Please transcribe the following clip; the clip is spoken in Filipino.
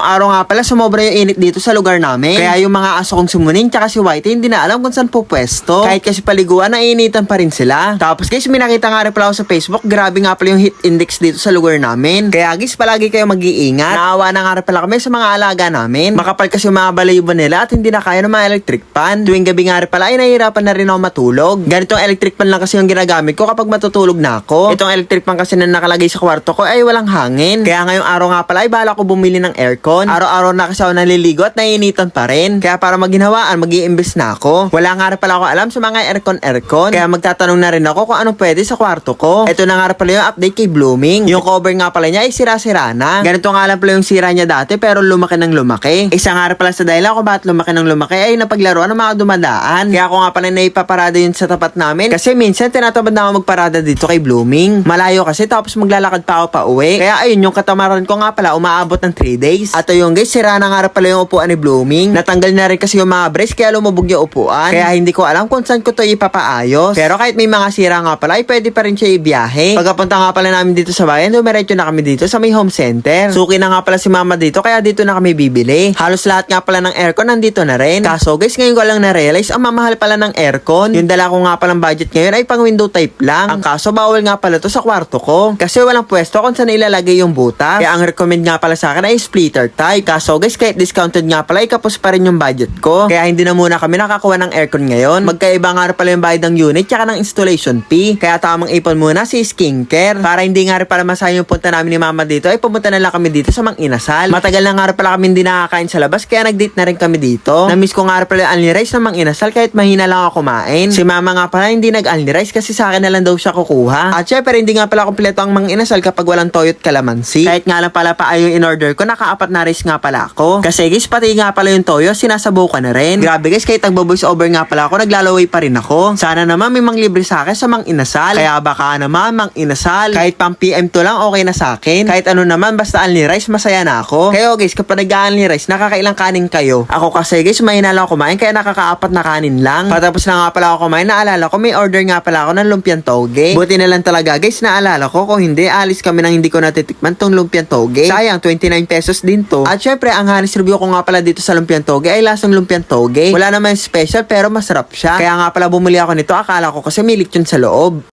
ngayong araw nga pala sumobra yung init dito sa lugar namin. Kaya yung mga aso kong sumuning tsaka si Whitey hindi na alam kung saan po pwesto. Kahit kasi paliguan, nainitan pa rin sila. Tapos guys, may nakita nga rin pala ako sa Facebook. Grabe nga pala yung heat index dito sa lugar namin. Kaya guys, palagi kayo mag-iingat. Naawa na nga rin pala kami sa mga alaga namin. Makapal kasi yung mga balayuban nila at hindi na kaya ng mga electric fan. Tuwing gabi nga rin pala ay nahihirapan na rin ako matulog. Ganitong electric fan lang kasi yung ginagamit ko kapag matutulog na ako. Itong electric fan kasi na nakalagay sa kwarto ko ay walang hangin. Kaya ngayong araw nga pala ay bala ko bumili ng aircon. Araw-araw na kasi ako naliligo at naiinitan pa rin. Kaya para maginhawaan, mag iimbes na ako. Wala nga pala ako alam sa mga aircon-aircon. Kaya magtatanong na rin ako kung ano pwede sa kwarto ko. Ito na nga pala yung update kay Blooming. Yung cover nga pala niya ay sira-sira na. Ganito nga lang pala yung sira niya dati pero lumaki ng lumaki. Isa nga pala sa dahilan kung bakit lumaki ng lumaki ay napaglaruan ng mga dumadaan. Kaya ako nga pala naipaparada yun sa tapat namin. Kasi minsan tinatamad na ako magparada dito kay Blooming. Malayo kasi tapos maglalakad pa ako pa uwi. Kaya ayun yung katamaran ko nga pala umaabot ng 3 days. At ayun guys, sira na nga pala yung upuan ni Blooming. Natanggal na rin kasi yung mga brace kaya lumubog yung upuan. Kaya hindi ko alam kung saan ko to ipapaayos. Pero kahit may mga sira nga pala, ay pwede pa rin siya ibiyahe. Pagkapunta nga pala namin dito sa bayan, dumiretso na kami dito sa may home center. Suki na nga pala si mama dito, kaya dito na kami bibili. Halos lahat nga pala ng aircon nandito na rin. Kaso guys, ngayon ko lang na-realize, ang mamahal pala ng aircon. Yung dala ko nga palang budget ngayon ay pang window type lang. Ang kaso, bawal nga pala to sa kwarto ko. Kasi walang pwesto kung saan ilalagay yung butas. Kaya ang recommend nga pala sa akin ay splitter type. Kaso guys, kahit discounted nga pala, ikapos pa rin yung budget ko. Kaya hindi na muna kami nakakuha ng aircon ngayon. Magkaiba nga rin pala yung bayad ng unit tsaka ng installation fee. Kaya tamang ipon muna si skincare. Para hindi nga rin pala masayang yung punta namin ni mama dito, ay pumunta na lang kami dito sa Mang Inasal. Matagal na nga rin pala kami hindi nakakain sa labas, kaya nag-date na rin kami dito. Namiss ko nga rin pala yung rice ng Mang Inasal kahit mahina lang ako kumain. Si mama nga pala hindi nag-only rice kasi sa akin na lang daw siya kukuha. At syempre hindi nga pala kompleto ang Mang Inasal kapag walang toyo at kalamansi. Kahit nga lang pala pa yung in-order ko, nakaapat na rice nga pala ako. Kasi guys, pati nga pala yung toyo, sinasabaw ka na rin. Grabe guys, kahit nagbo-voice over nga pala ako, naglalaway pa rin ako. Sana naman may mang libre sa akin sa Mang Inasal. Kaya baka naman, Mang Inasal. Kahit pang PM to lang, okay na sa akin. Kahit ano naman, basta only rice, masaya na ako. Kayo guys, kapag nag-only rice, nakakailang kanin kayo. Ako kasi guys, mahina lang kumain, kaya nakakaapat na kanin lang. Patapos na nga pala ako kumain, naalala ko, may order nga pala ako ng lumpiang toge. Buti na lang talaga guys, naalala ko, kung hindi, alis kami nang hindi ko natitikman tong lumpiang toge. Sayang, 29 pesos din to. At syempre, ang hanis review ko nga pala dito sa lumpiang toge ay lasang lumpiang toge. Wala naman special, pero masarap siya. Kaya nga pala bumili ako nito, akala ko kasi may lechon sa loob.